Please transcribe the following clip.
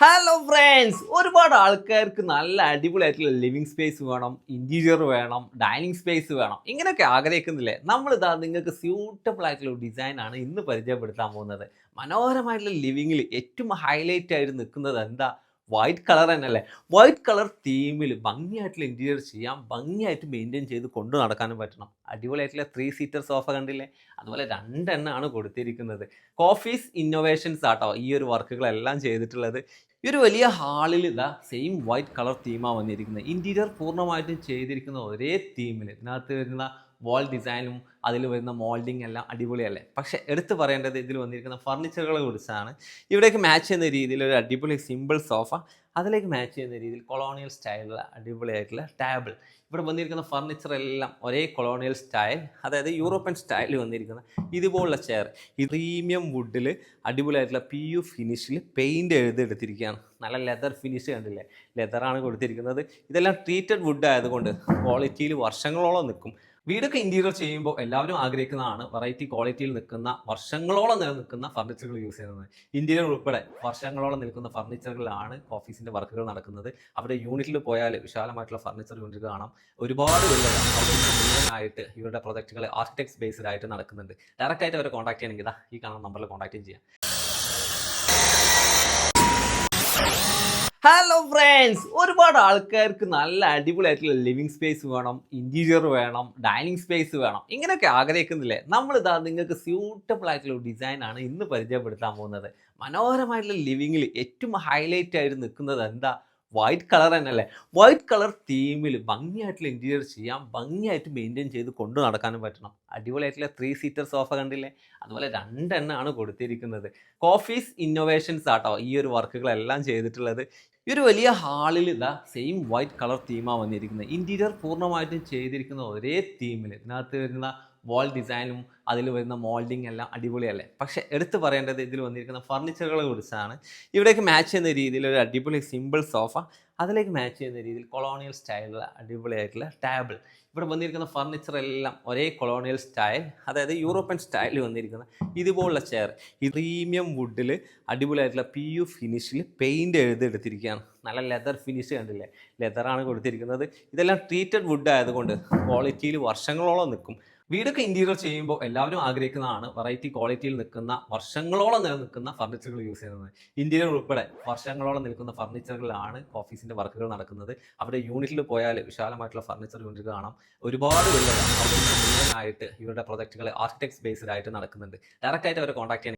Hello friends ഒരുപാട് ആൾക്കാർക്ക് നല്ല അടിപൊളിയായിട്ടുള്ള ലിവിങ് സ്പേസ് വേണം ഇന്റീരിയർ വേണം ഡൈനിങ് സ്പേസ് വേണം. ഇങ്ങനെയൊക്കെ ആഗ്രഹിക്കുന്നില്ലേ? നമ്മളിതാ നിങ്ങൾക്ക് സ്യൂട്ടബിൾ ആയിട്ടുള്ള ആണ് ഇന്ന് പരിചയപ്പെടുത്താൻ പോകുന്നത്. മനോഹരമായിട്ടുള്ള ലിവിങ്ങിൽ ഏറ്റവും ഹൈലൈറ്റ് ആയിട്ട് നിൽക്കുന്നത് എന്താ? വൈറ്റ് കളർ തന്നെയല്ലേ? വൈറ്റ് കളർ തീമിൽ ഭംഗിയായിട്ടുള്ള ഇന്റീരിയർ ചെയ്യാം ഭംഗിയായിട്ട് മെയിന്റെയിൻ ചെയ്ത് കൊണ്ടു നടക്കാനും പറ്റണം. അടിപൊളിയായിട്ടുള്ള ത്രീ സീറ്റർ സോഫ കണ്ടില്ലേ? അതുപോലെ രണ്ടെണ്ണമാണ് കൊടുത്തിരിക്കുന്നത്. കോഫീസ് ഇന്നോവേഷൻസ് ആട്ടോ ഈ ഒരു വർക്കുകളെല്ലാം ചെയ്തിട്ടുള്ളത്. ഈ ഒരു വലിയ ഹാളിൽ ഇതാ സെയിം വൈറ്റ് കളർ തീമാണ് വന്നിരിക്കുന്നത്. ഇന്റീരിയർ പൂർണമായിട്ടും ചെയ്തിരിക്കുന്ന ഒരേ തീമിൽ ഇതിനകത്ത് വരുന്ന വാൾ ഡിസൈനും അതിൽ വരുന്ന മോൾഡിങ് എല്ലാം അടിപൊളിയല്ലേ? പക്ഷേ എടുത്തു പറയേണ്ടത് ഇതിൽ വന്നിരിക്കുന്ന ഫർണിച്ചറുകളെ കുറിച്ചാണ്. ഇവിടേക്ക് മാച്ച് ചെയ്യുന്ന രീതിയിൽ ഒരു അടിപൊളി സിമ്പിൾ സോഫ അതിലേക്ക് മാച്ച് ചെയ്യുന്ന രീതിയിൽ കൊളോണിയൽ സ്റ്റൈലുള്ള അടിപൊളിയായിട്ടുള്ള ടേബിൾ ഇവിടെ വന്നിരിക്കുന്ന ഫർണിച്ചർ എല്ലാം ഒരേ കൊളോണിയൽ സ്റ്റൈൽ അതായത് യൂറോപ്യൻ സ്റ്റൈലിൽ വന്നിരിക്കുന്ന ഇതുപോലുള്ള ചെയർ ഈ പ്രീമിയം വുഡിൽ അടിപൊളിയായിട്ടുള്ള പി യു ഫിനിഷിൽ പെയിന്റ് എഴുതെടുത്തിരിക്കുകയാണ് നല്ല ലെതർ ഫിനിഷ് കണ്ടില്ലേ? ലെതറാണ് കൊടുത്തിരിക്കുന്നത്. ഇതെല്ലാം ട്രീറ്റഡ് വുഡ് ആയതുകൊണ്ട് ക്വാളിറ്റിയിൽ വർഷങ്ങളോളം നിൽക്കും. വീടൊക്കെ ഇന്റീരിയർ ചെയ്യുമ്പോൾ എല്ലാവരും ആഗ്രഹിക്കുന്നതാണ് വെറൈറ്റി ക്വാളിറ്റിയിൽ നിൽക്കുന്ന വർഷങ്ങളോളം നിലനിൽക്കുന്ന ഫർണിച്ചറുകൾ യൂസ് ചെയ്യുന്നത്. ഇന്റീരിയർ ഉൾപ്പെടെ വർഷങ്ങളോളം നിൽക്കുന്ന ഫർണിച്ചറുകളാണ് ഓഫീസിന്റെ വർക്കുകൾ നടക്കുന്നത്. അവിടെ യൂണിറ്റിൽ പോയാൽ വിശാലമായിട്ടുള്ള ഫർണിച്ചർ യൂണിറ്റ് കാണാം. ഒരുപാട് ആയിട്ട് ഇവരുടെ പ്രൊജക്റ്റുകൾ ആർക്കിടെക്ട് ബേസ്ഡ് ആയിട്ട് നടക്കുന്നുണ്ട്. ഡയറക്റ്റ് ആയിട്ട് അവരെ കോൺടാക്ട് ചെയ്യണമെങ്കിൽ ഈ കാണുന്ന നമ്പറിൽ കോൺടാക്ട് ചെയ്യാം. ഹലോ ഫ്രണ്ട്സ് ഒരുപാട് ആൾക്കാർക്ക് നല്ല അടിപൊളിയായിട്ടുള്ള ലിവിങ് സ്പേസ് വേണം ഇന്റീരിയർ വേണം ഡൈനിങ് സ്പേസ് വേണം. ഇങ്ങനെയൊക്കെ ആഗ്രഹിക്കുന്നില്ലേ? നമ്മളിതാ നിങ്ങൾക്ക് സ്യൂട്ടബിൾ ആയിട്ടുള്ള ഒരു ഡിസൈൻ ആണ് ഇന്ന് പരിചയപ്പെടുത്താൻ പോകുന്നത്. മനോഹരമായിട്ടുള്ള ലിവിങ്ങിൽ ഏറ്റവും ഹൈലൈറ്റ് ആയിട്ട് നിൽക്കുന്നത് എന്താ? വൈറ്റ് കളർ തന്നെയല്ലേ? വൈറ്റ് കളർ തീമിൽ ഭംഗിയായിട്ടുള്ള ഇന്റീരിയർ ചെയ്യാം. ഭംഗിയായിട്ട് മെയിന്റെയിൻ ചെയ്ത് കൊണ്ടു നടക്കാനും പറ്റണം. അടിപൊളിയായിട്ടുള്ള ത്രീ സീറ്റർ സോഫ കണ്ടില്ലേ? അതുപോലെ രണ്ടെണ്ണമാണ് കൊടുത്തിരിക്കുന്നത്. കോഫീസ് ഇന്നോവേഷൻസ് ആട്ടോ ഈ ഒരു വർക്കുകളെല്ലാം ചെയ്തിട്ടുള്ളത്. ഈ ഒരു വലിയ ഹാളിൽ ഇതാ സെയിം വൈറ്റ് കളർ തീമാണ് വന്നിരിക്കുന്നത്. ഇന്റീരിയർ പൂർണമായിട്ടും ചെയ്തിരിക്കുന്ന ഒരേ തീമിൽ ഇതിനകത്ത് വരുന്ന വാൾ ഡിസൈനും അതിൽ വരുന്ന മോൾഡിങ് എല്ലാം അടിപൊളിയല്ലേ? പക്ഷേ എടുത്തു പറയേണ്ടത് ഇതിൽ വന്നിരിക്കുന്ന ഫർണിച്ചറുകളെ കുറിച്ചാണ്. ഇവിടേക്ക് മാച്ച് ചെയ്യുന്ന രീതിയിൽ ഒരു അടിപൊളി സിമ്പിൾ സോഫ അതിലേക്ക് മാച്ച് ചെയ്യുന്ന രീതിയിൽ കൊളോണിയൽ സ്റ്റൈലുള്ള അടിപൊളിയായിട്ടുള്ള ടേബിൾ ഇവിടെ വന്നിരിക്കുന്ന ഫർണിച്ചർ എല്ലാം ഒരേ കൊളോണിയൽ സ്റ്റൈൽ അതായത് യൂറോപ്യൻ സ്റ്റൈലിൽ വന്നിരിക്കുന്ന ഇതുപോലുള്ള ചെയർ ഈ പ്രീമിയം വുഡിൽ അടിപൊളിയായിട്ടുള്ള പി യു ഫിനിഷിൽ പെയിന്റ് എഴുതെടുത്തിരിക്കുകയാണ് നല്ല ലെതർ ഫിനിഷ് കണ്ടില്ലേ? ലെതറാണ് കൊടുത്തിരിക്കുന്നത്. ഇതെല്ലാം ട്രീറ്റഡ് വുഡ് ആയതുകൊണ്ട് ക്വാളിറ്റിയിൽ വർഷങ്ങളോളം നിൽക്കും. വീടൊക്കെ ഇന്റീരിയർ ചെയ്യുമ്പോൾ എല്ലാവരും ആഗ്രഹിക്കുന്നതാണ് വെറൈറ്റി ക്വാളിറ്റിയിൽ നിൽക്കുന്ന വർഷങ്ങളോളം നിലനിൽക്കുന്ന ഫർണിച്ചറുകൾ യൂസ് ചെയ്യുന്നത്. ഇന്റീരിയർ ഉൾപ്പെടെ വർഷങ്ങളോളം നിൽക്കുന്ന ഫർണിച്ചറുകളാണ് ഓഫീസിന്റെ വർക്കുകൾ നടക്കുന്നത്. അവിടെ യൂണിറ്റിൽ പോയാൽ വിശാലമായിട്ടുള്ള ഫർണിച്ചർ യൂണിറ്റ് കാണാം. ഒരുപാട് ആയിട്ട് ഇവരുടെ പ്രൊജക്റ്റുകൾ ആർക്കിടെക്ട് ബേസ്ഡ് ആയിട്ട് നടക്കുന്നുണ്ട്. ഡയറക്റ്റ് ആയിട്ട് അവരെ കോൺടാക്ട് ചെയ്യണം